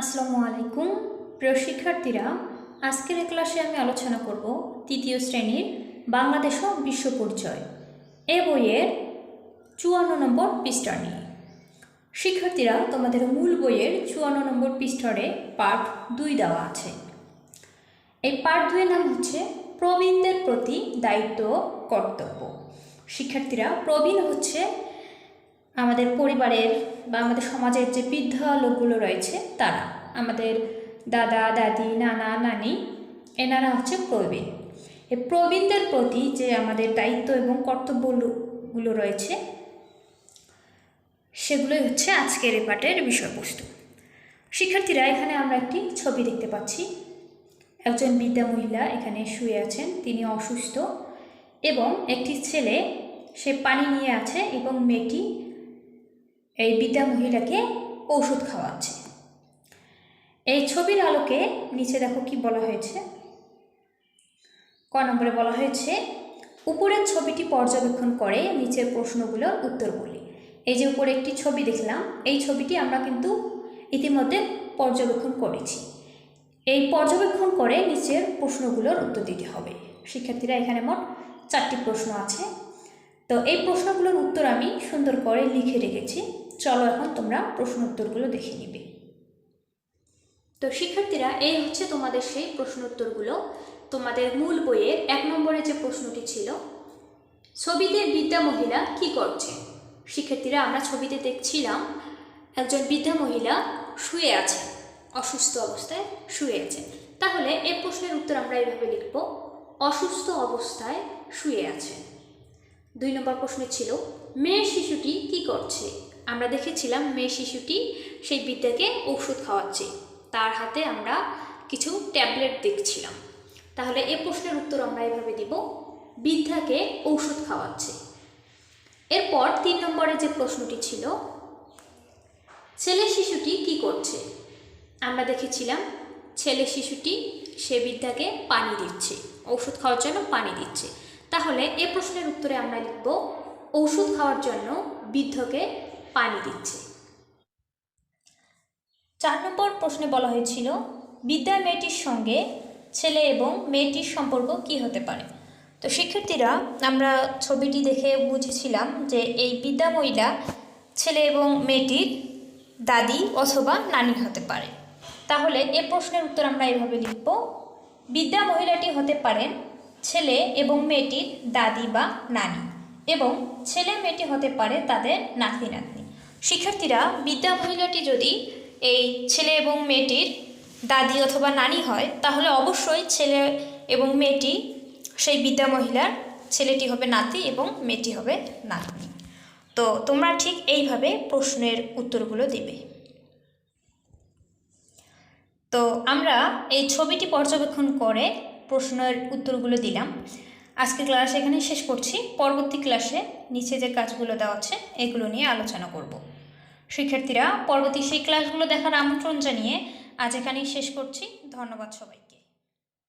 আসসালামু আলাইকুম। প্রিয় শিক্ষার্থীরা, আজকের ক্লাসে আমি আলোচনা করব তৃতীয় শ্রেণির বাংলাদেশ ও বিশ্ব পরিচয় এ বইয়ের চুয়ান্ন নম্বর পৃষ্ঠা নিয়ে। শিক্ষার্থীরা, তোমাদের মূল বইয়ের চুয়ান্ন নম্বর পৃষ্ঠারে পার্ট দুই দেওয়া আছে। এই পার্ট দুয়ের নাম হচ্ছে প্রবীণদের প্রতি দায়িত্ব কর্তব্য। শিক্ষার্থীরা, প্রবীণ হচ্ছে আমাদের পরিবারের বা আমাদের সমাজের যে বৃদ্ধ লোকগুলো রয়েছে তারা, আমাদের দাদা, দাদি, নানা, নানি, এনারা হচ্ছে প্রবীণ। এই প্রবীণদের প্রতি যে আমাদের দায়িত্ব এবং কর্তব্যগুলো রয়েছে, সেগুলোই হচ্ছে আজকের এই পাঠের বিষয়বস্তু। শিক্ষার্থীরা, এখানে আমরা একটি ছবি দেখতে পাচ্ছি। একজন বৃদ্ধা মহিলা এখানে শুয়ে আছেন, তিনি অসুস্থ এবং একটি ছেলে, সে পানি নিয়ে আছে এবং মেয়েটি এই বৃদ্ধা মহিলাকে ঔষধ খাওয়াচ্ছে। এই ছবির আলোকে নিচে দেখো কি বলা হয়েছে। ক নম্বরে বলা হয়েছে, উপরের ছবিটি পর্যবেক্ষণ করে নিচের প্রশ্নগুলোর উত্তর বলি। এই যে উপরে একটি ছবি দেখলাম, এই ছবিটি আমরা কিন্তু ইতিমধ্যে পর্যবেক্ষণ করেছি। এই পর্যবেক্ষণ করে নিচের প্রশ্নগুলোর উত্তর দিতে হবে। শিক্ষার্থীরা এখানে মোট চারটি প্রশ্ন আছে। তো এই প্রশ্নগুলোর উত্তর আমি সুন্দর করে লিখে রেখেছি। চলো এখন তোমরা প্রশ্ন উত্তরগুলো দেখে নিবে। তো শিক্ষার্থীরা, এই হচ্ছে তোমাদের সেই প্রশ্ন উত্তরগুলো। তোমাদের মূল বইয়ের এক নম্বরে যে প্রশ্নটি ছিল, ছবিতে বৃদ্ধা মহিলা কি করছে? শিক্ষার্থীরা, আমরা ছবিতে দেখছিলাম, একজন বৃদ্ধা মহিলা শুয়ে আছে, অসুস্থ অবস্থায় শুয়ে আছে। তাহলে এই প্রশ্নের উত্তর আমরা এইভাবে লিখব, অসুস্থ অবস্থায় শুয়ে আছে। দুই নম্বর প্রশ্ন ছিল, মেয়ে শিশুটি কি করছে? আমরা দেখেছিলাম মেয়ে শিশুটি সেই বৃদ্ধাকে ঔষধ খাওয়াচ্ছে। তার হাতে আমরা কিছু ট্যাবলেট দেখছিলাম। তাহলে এ প্রশ্নের উত্তর আমরা এভাবে দিব বৃদ্ধাকে ঔষধ খাওয়াচ্ছে। এরপর তিন নম্বরে যে প্রশ্নটি ছিল, ছেলে শিশুটি কি করছে? আমরা দেখেছিলাম, ছেলে শিশুটি সে বৃদ্ধাকে পানি দিচ্ছে, ঔষধ খাওয়ার জন্য পানি দিচ্ছে। তাহলে এ প্রশ্নের উত্তরে আমরা লিখব, ঔষধ খাওয়ার জন্য বৃদ্ধকে পানি দিচ্ছে। চার নম্বর প্রশ্নে বলা হয়েছিল বিদ্যা মেয়েটির সঙ্গে ছেলে এবং মেয়েটির সম্পর্ক কি হতে পারে? তো শিক্ষার্থীরা, আমরা ছবিটি দেখে বুঝেছিলাম যে এই বিদ্যা মহিলা ছেলে এবং মেয়েটির দাদি অথবা নানি হতে পারে। তাহলে এ প্রশ্নের উত্তর আমরা এভাবে লিখব, বিদ্যা মহিলাটি হতে পারেন ছেলে এবং মেয়েটির দাদি বা নানি এবং ছেলে মেয়েটি হতে পারে তাদের নাতি নাতনি। শিক্ষার্থীরা বিদ্যা মহিলাটি যদি এই ছেলে এবং মেয়েটির দাদি অথবা নানি হয়, তাহলে অবশ্যই ছেলে এবং মেয়েটি, সেই বিদ্যা মহিলার ছেলেটি হবে নাতি এবং মেয়েটি হবে নাতনি। তো তোমরা ঠিক এইভাবে প্রশ্নের উত্তরগুলো দেবে। তো আমরা এই ছবিটি পর্যবেক্ষণ করে প্রশ্নের উত্তরগুলো দিলাম। আজকে ক্লাস এখানে শেষ করছি। পরবর্তী ক্লাসে নিচে যে কাজগুলো দেওয়া আছে, এগুলো নিয়ে আলোচনা করব। শিক্ষার্থীরা, পরবর্তী সেই ক্লাসগুলো দেখার আমন্ত্রণ জানিয়ে আজ এখানেই শেষ করছি। ধন্যবাদ সবাই